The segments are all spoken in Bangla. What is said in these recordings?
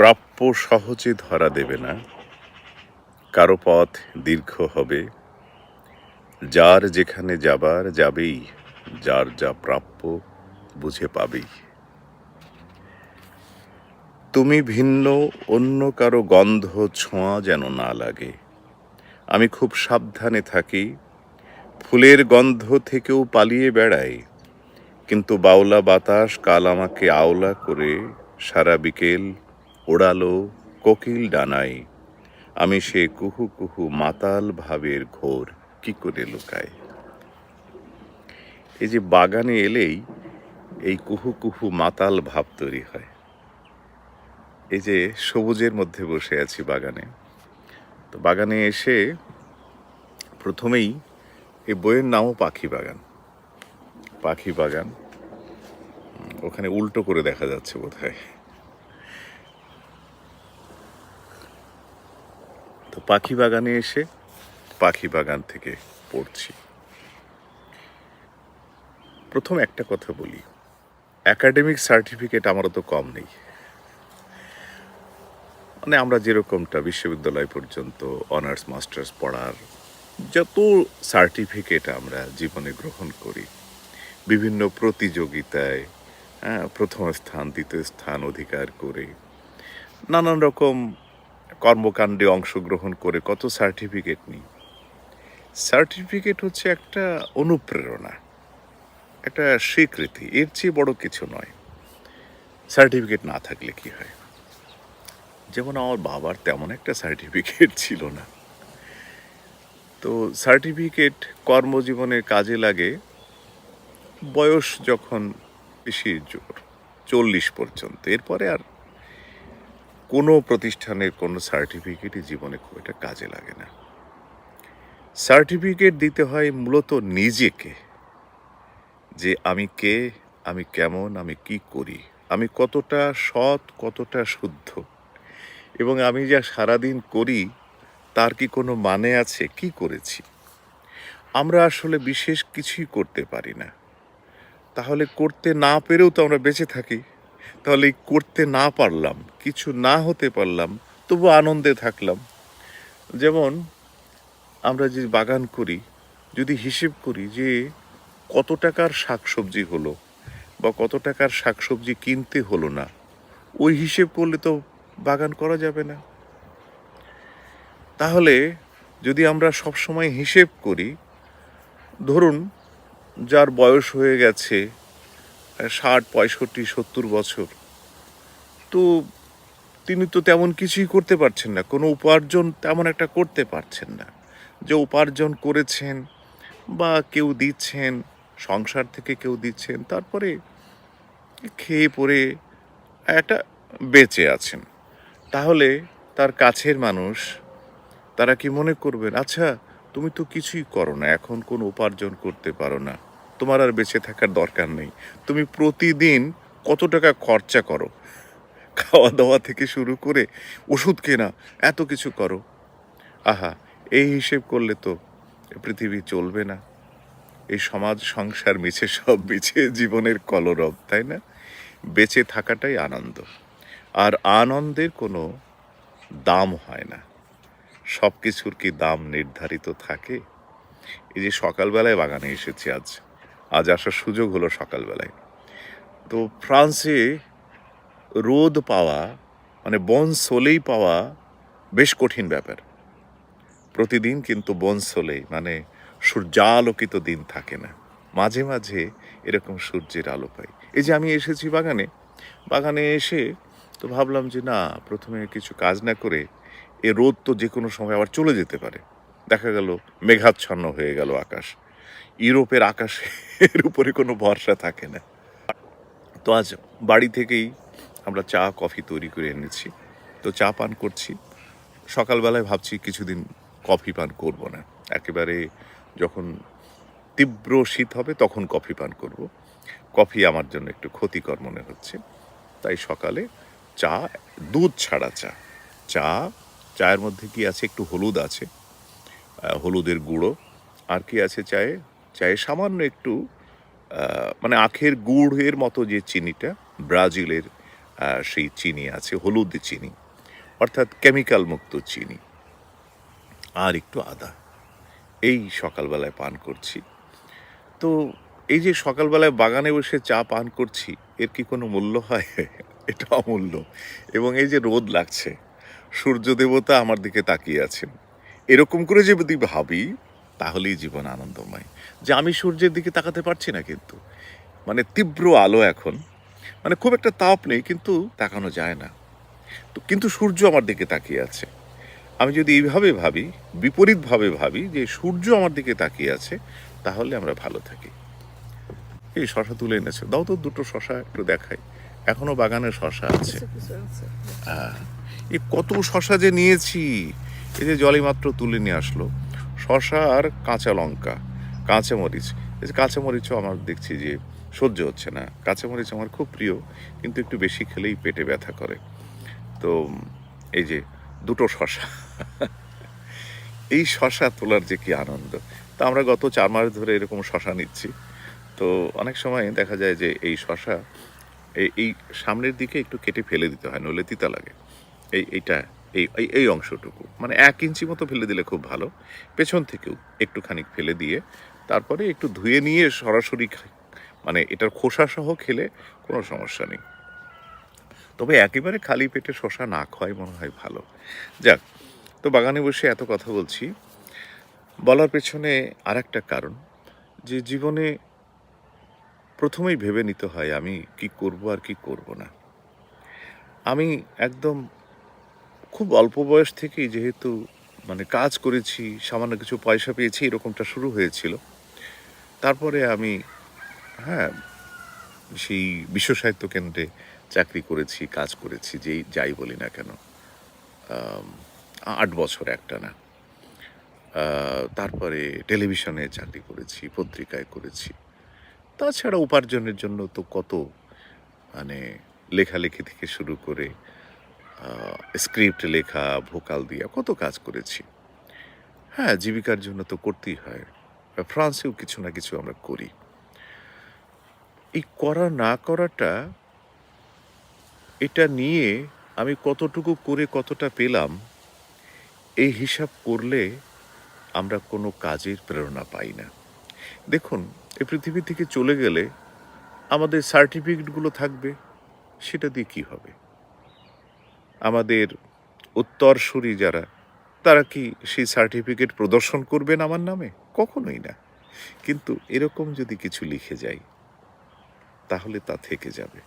প্রাপ্য সহজে ধরা দেবে না। কারও পথ দীর্ঘ হবে। যার যেখানে যাবার যাবেই, যার যা প্রাপ্য বুঝে পাবেই। তুমি ভিন্ন, অন্য কারও গন্ধ ছোঁয়া যেন না লাগে। আমি খুব সাবধানে থাকি। ফুলের গন্ধ থেকেও পালিয়ে বেড়াই। কিন্তু বাউলা বাতাস কাল আমাকে আওলা করে, সারা বিকেল ওড়ালো কোকিল ডানাই আমি সে কুহু কুহু মাতাল ভাবের ঘোর কি করে লুকায়। এই যে বাগানে এলেই এই কুহু কুহু মাতাল ভাব তৈরি হয়। এই যে সবুজের মধ্যে বসে আছি বাগানে। তো বাগানে এসে প্রথমেই এই বইয়ের নামও পাখি বাগান। পাখি বাগান। ওখানে উল্টো করে দেখা যাচ্ছে বোধহয়। তো পাখি বাগানে এসে পাখি বাগান থেকে পড়ছি। প্রথম একটা কথা বলি। একাডেমিক সার্টিফিকেট আমারও তো কম নেই। মানে আমরা যেরকমটা বিশ্ববিদ্যালয় পর্যন্ত অনার্স মাস্টার্স পড়ার যত সার্টিফিকেট আমরা জীবনে গ্রহণ করি বিভিন্ন প্রতিযোগিতায় হ্যাঁ, প্রথম স্থান দ্বিতীয় স্থান অধিকার করে নানান রকম কর্মকাণ্ডে অংশগ্রহণ করে কত সার্টিফিকেট নিই? সার্টিফিকেট হচ্ছে একটা অনুপ্রেরণা, একটা স্বীকৃতি, এর চেয়ে বড় কিছু নয়। সার্টিফিকেট না থাকলে কি হয়? যেমন আমার বাবার তেমন একটা সার্টিফিকেট ছিল না। তো সার্টিফিকেট কর্মজীবনে কাজে লাগে বয়স যখন বেশি জোর চল্লিশ পর্যন্ত। এরপরে আর কোনো প্রতিষ্ঠানের কোনো সার্টিফিকেটই জীবনে খুব একটা কাজে লাগে না। সার্টিফিকেট দিতে হয় মূলত নিজেকে যে আমি কে, আমি কেমন, আমি কি করি, আমি কতটা সৎ, কতটা শুদ্ধ। এবং আমি যা সারাদিন করি, তার কি কোনো মানে আছে? কি করেছি? আমরা আসলে বিশেষ কিছুই করতে পারি না। তাহলে করতে না পেরেও তো আমরা বেঁচে থাকি। তাহলে করতে না পারলাম, কিছু না হতে পারলাম, তবু আনন্দে থাকলাম। যেমন আমরা যে বাগান করি, যদি হিসেব করি যে কত টাকার শাকসবজি হলো বা কত টাকার শাকসবজি কিনতে হলো না, ওই হিসেব করলে তো বাগান করা যাবে না। তাহলে যদি আমরা সব সময় হিসেব করি, ধরুন যার বয়স হয়ে গেছে ষাট, পঁয়ষট্টি, সত্তর বছর। তো তিনি তো তেমন কিছুই করতে পারছেন না। কোনো উপার্জন তেমন একটা করতে পারছেন না। যে উপার্জন করেছেন বা কেউ দিচ্ছেন, সংসার থেকে কেউ দিচ্ছেন, তারপরে খেয়ে পরে একটা বেঁচে আছেন। তাহলে তার কাছের মানুষ, তারা কি মনে করবেন আচ্ছা তুমি তো কিছুই করো না, এখন কোনো উপার্জন করতে পারো না। তোমার আর বেঁচে থাকার দরকার নেই। তুমি প্রতিদিন কত টাকা খরচা করো? খাওয়া দাওয়া থেকে শুরু করে ওষুধ কেনা, এত কিছু করো। আহা, এই হিসেব করলে তো পৃথিবী চলবে না। এই সমাজ, সংসার মিছে, সব মিছে জীবনের কলরব, তাই না? বেঁচে থাকাটাই আনন্দ। আর আনন্দের কোনো দাম হয় না। সব কিছুর কি দাম নির্ধারিত থাকে? এই যে সকালবেলায় বাগানে এসেছি আজ। আজ আসার সুযোগ হলো সকালবেলায়। তো ফ্রান্সে রোদ পাওয়া মানে বন সোলেই পাওয়া বেশ কঠিন ব্যাপার। প্রতিদিন কিন্তু বন সোলেই মানে সূর্যালোকিত দিন থাকে না। মাঝে মাঝে এরকম সূর্যের আলো পাই। এই যে আমি এসেছি বাগানে বাগানে এসে তো ভাবলাম যে না, প্রথমে কিছু কাজ না করে এ রোদ তো যে কোনো সময় আবার চলে যেতে পারে। দেখা গেল মেঘাচ্ছন্ন হয়ে গেল আকাশ। ইউরোপের আকাশের উপরে কোনো ভরসা থাকে না। তো আজ বাড়ি থেকেই আমরা চা, কফি তৈরি করে এনেছি। তো চা পান করছি। সকালবেলায় ভাবছি কিছুদিন কফি পান করব না। একেবারে যখন তীব্র শীত হবে তখন কফি পান করব। কফি আমার জন্য একটু ক্ষতিকর মনে হচ্ছে। তাই সকালে চা, দুধ ছাড়া চা। চা, চায়ের মধ্যে কি আছে? একটু হলুদ আছে। হলুদের গুঁড়ো। আর কি আছে চায়ে? চায়ে সামান্য একটু মানে আখের গুড়ের মতো যে চিনিটা, ব্রাজিলের সেই চিনি আছে, হলুদ চিনি, অর্থাৎ কেমিক্যাল মুক্ত চিনি, আর একটু আদা। এই সকালবেলায় পান করছি। তো এই যে সকালবেলায় বাগানে বসে চা পান করছি, এর কি কোনো মূল্য হয়? এটা অমূল্য। এবং এই যে রোদ লাগছে, সূর্য দেবতা আমার দিকে তাকিয়ে আছেন। এরকম করে যদি ভাবি তাহলেই জীবন আনন্দময়। যে আমি সূর্যের দিকে তাকাতে পারছি না কিন্তু। মানে তীব্র আলো এখন। মানে খুব একটা তাপ নেই কিন্তু তাকানো যায় না। তো কিন্তু সূর্য আমার দিকে তাকিয়ে আছে। আমি যদি এইভাবে ভাবি বিপরীতভাবে ভাবি যে সূর্য আমার দিকে তাকিয়ে আছে তাহলে আমরা ভালো থাকি। এই শশা তুলে এনেছে। দাও তো দুটো শশা একটু দেখাই। এখনও বাগানে শশা আছে। এই কত শশা যে নিয়েছি এই যে জলে মাত্র তুলে নিয়ে আসলো। শশা আর কাঁচা লঙ্কা কাঁচামরিচ এই যে কাঁচামরিচও আমার দেখছি যে সহ্য হচ্ছে না। কাঁচামরিচ আমার খুব প্রিয়, কিন্তু একটু বেশি খেলেই পেটে ব্যথা করে। তো, এই যে দুটো শশা। এই শশা তোলার যে কি আনন্দ। তা আমরা গত চার মাস ধরে এরকম শশা নিচ্ছি। তো অনেক সময় দেখা যায় যে এই শশা এই- সামনের দিকে একটু কেটে ফেলে দিতে হয়, নইলে তিতা লাগে। এই, এইটা এই, এই- অংশটুকু। মানে এক ইঞ্চি মতো ফেলে দিলে খুব ভালো। পেছন থেকেও একটুখানি ফেলে দিয়ে তারপরে একটু ধুয়ে নিয়ে সরাসরি মানে এটার খোসা সহ খেলে কোনো সমস্যা নেই। তবে একেবারে খালি পেটে শশা না খাওয়াই মনে হয় ভালো। যাক, তো বাগানে বসে এত কথা বলছি। বলার পেছনে আর একটা কারণ, যে জীবনে প্রথমেই ভেবে নিতে হয় আমি কি করব আর কি করব না। আমি একদম খুব অল্প বয়স থেকেই যেহেতু মানে কাজ করেছি, সামান্য কিছু পয়সা পেয়েছি, এরকমটা শুরু হয়েছিল। তারপরে আমি হ্যাঁ সেই বিশ্ব সাহিত্য কেন্দ্রে চাকরি করেছি, কাজ করেছি, যেই, যাই বলি না কেন। আট বছর একটা না তারপরে টেলিভিশনে চাকরি করেছি, পত্রিকায় করেছি। তাছাড়া উপার্জনের জন্য তো কত মানে লেখালেখি থেকে শুরু করে স্ক্রিপ্ট লেখা ভোকাল দিয়া, কত কাজ করেছি। হ্যাঁ জীবিকার জন্য তো করতেই হয়। ফ্রান্সেও কিছু না কিছু আমরা করি। এই করা না করাটা, এটা নিয়ে আমি কতটুকু করে কতটা পেলাম, এই হিসাব করলে আমরা কোনো কাজের প্রেরণা পাই না। দেখুন এই পৃথিবী থেকে চলে গেলে আমাদের সার্টিফিকেটগুলো থাকবে, সেটা দিয়ে কী হবে? আমাদের উত্তরসূরি যারা, তারা কি সেই সার্টিফিকেট প্রদর্শন করবেন আমার নামে? কখনোই না। কিন্তু এরকম যদি কিছু লিখে যাই, তাহলে তা থেকে যাবে।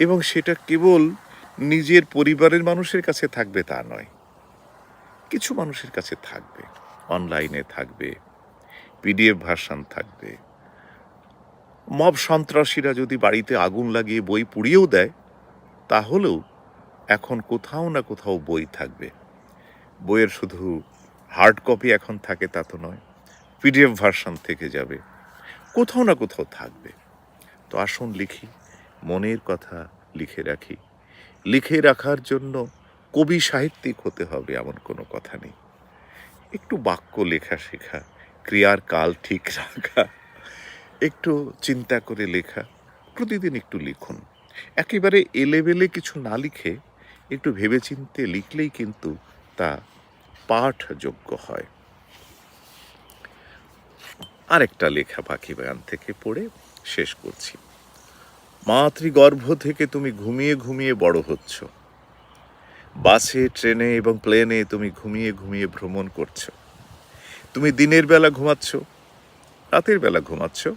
এবং সেটা কেবল নিজের পরিবারের মানুষের কাছে থাকবে তা নয়, কিছু মানুষের কাছে থাকবে। অনলাইনে থাকবে, পিডিএফ ভার্সান থাকবে। মব সন্ত্রাসীরা যদি বাড়িতে আগুন লাগিয়ে বই পুড়িয়েও দেয়, তাহলেও এখন কোথাও না কোথাও বই থাকবে। বইয়ের শুধু হার্ড কপি এখন থাকে তা তো নয় পিডিএফ ভার্সন থেকে যাবে, কোথাও না কোথাও থাকবে। তো আসুন লিখি, মনের কথা লিখে রাখি। লিখে রাখার জন্য কবি সাহিত্যিক হতে হবে এমন কোনো কথা নেই। একটু বাক্য লেখা শেখা, ক্রিয়ার কাল ঠিক রাখা, একটু চিন্তা করে লেখা, প্রতিদিন একটু লিখুন। একেবারে এলেবেলে কিছু না লিখে একটু ভেবেচিন্তে লিখলেই কিন্তু তা পাঠযোগ্য হয়। আরেকটা লেখা পাখি বাগান থেকে পড়ে শেষ করছি। মাতৃগর্ভ থেকে তুমি ঘুমিয়ে ঘুমিয়ে বড় হচ্ছ। বাসে, ট্রেনে এবং প্লেনে তুমি ঘুমিয়ে ঘুমিয়ে ভ্রমণ করছ। তুমি দিনের বেলা ঘুমাচ্ছ, রাতের বেলা ঘুমাচ্ছ।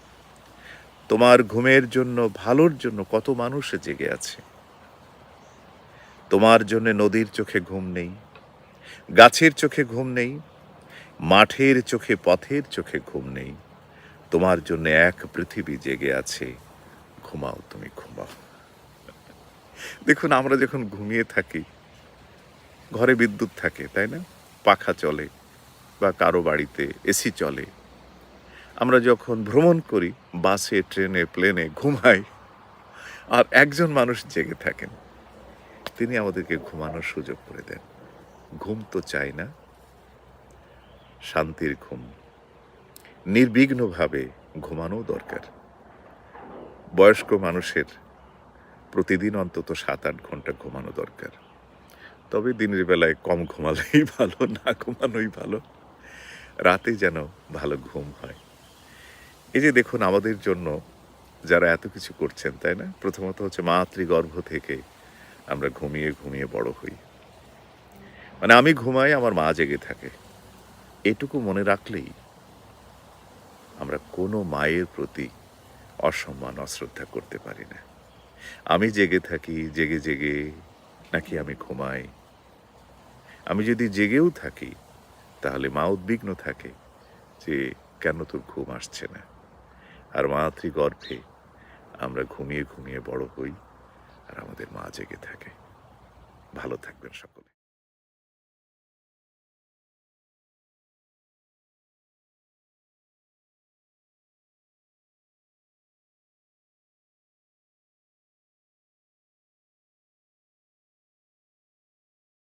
তোমার ঘুমের জন্য, ভালোর জন্য কত মানুষ জেগে আছে। তোমার জন্য নদীর চোখে ঘুম নেই, গাছের চোখে ঘুম নেই, মাঠের চোখে পথের চোখে ঘুম নেই। তোমার জন্য এক পৃথিবী জেগে আছে। ঘুমাও, তুমি ঘুমাও। দেখুন, আমরা যখন ঘুমিয়ে থাকি, ঘরে বিদ্যুৎ থাকে, তাই না? পাখা চলে বা কারও বাড়িতে এসি চলে। আমরা যখন ভ্রমণ করি, বাসে, ট্রেনে, প্লেনে ঘুমাই, আর একজন মানুষ জেগে থাকেন। তিনি আমাদেরকে ঘুমানোর সুযোগ করে দেন। ঘুম তো চাই না। শান্তির ঘুম। নির্বিঘ্নভাবে ঘুমানো দরকার। বয়স্ক মানুষের প্রতিদিন অন্তত সাত আট ঘণ্টা ঘুমানো দরকার। তবে দিনের বেলায় কম ঘুমালেই ভালো, না ঘুমানোই ভালো। রাতে যেন ভালো ঘুম হয়। এই যে দেখুন, আমাদের জন্য যারা এত কিছু করছেন, তাই না? প্রথমত হচ্ছে মাতৃগর্ভ থেকে আমরা ঘুমিয়ে ঘুমিয়ে বড় হই। মানে আমি ঘুমাই, আমার মা জেগে থাকে। এটুকু মনে রাখলেই আমরা কোনো মায়ের প্রতি অসম্মান, অশ্রদ্ধা করতে পারি না। আমি জেগে থাকি, জেগে জেগে নাকি আমি ঘুমাই। আমি যদি জেগেও থাকি, তাহলে মা উদ্বিগ্ন থাকে যে কেন তোর ঘুম আসছে না? আর মাতৃগর্ভে আমরা ঘুমিয়ে ঘুমিয়ে বড় হই। আর আমাদের মা জেগে থাকে। ভালো থাকবেন সকলে।